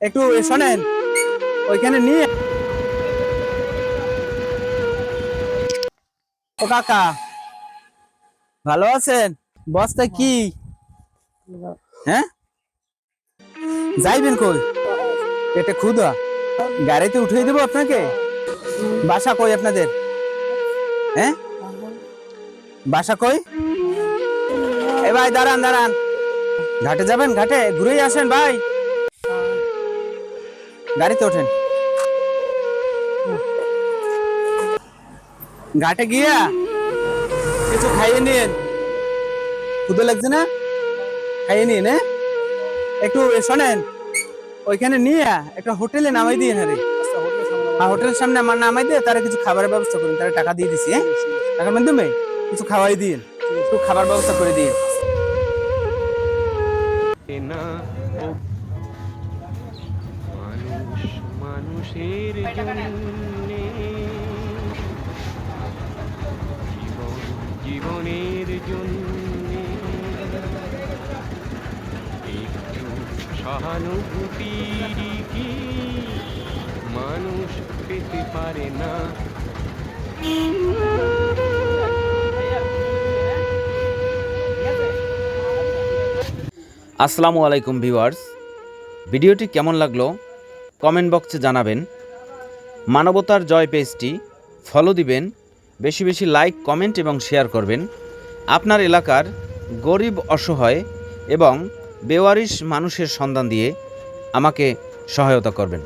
একটু শোনেন, ওইখানে নিয়ে ও কাকা, ভালো আছেন? বস্তা কি? হ্যাঁ? যাইবেন কই? পেটে ক্ষুধা। গাড়িতে উঠিয়ে দেবো আপনাকে? বাসা কই আপনাদের? হ্যাঁ? বাসা কই? এ ভাই, দাঁড়ান দাঁড়ান। ঘাটে যাবেন? ঘাটে ঘুরেই আসেন ভাই। গাড়িতে ওঠেন। ঘাটে গিয়া কিছু খাইয়ে নিন ক্ষুদে লাগছে না? খাইয়ে নিন হ্যাঁ? একটু শোনেন, ওইখানে নিয়ে একটা হোটেলে নামাই দিয়ে হ্যাঁ হ্যাঁ হোটেলের সামনে আমার নামাই দিয়ে তারা কিছু খাবারের ব্যবস্থা করুন। তারা টাকা দিয়ে দিছি হ্যাঁ? টাকার মাধ্যমে কিছু খাওয়াই দিন একটু খাবার ব্যবস্থা করে দিন মানুষের জন্যে। জীবন জীবনের জন্যে। একটু সহানুভূতি কি? মানুষ পেতে পারে না। আসসালামু আলাইকুম ভিউয়ার্স। ভিডিওটি কেমন লাগল? কমেন্ট বক্সে জানাবেন, মানবতার জয় পেজটি ফলো দিবেন, বেশি বেশি লাইক কমেন্ট এবং শেয়ার করবেন। আপনার এলাকার গরিব, অসহায় এবং বেওয়ারিশ মানুষের সন্ধান দিয়ে আমাকে সহায়তা করবেন।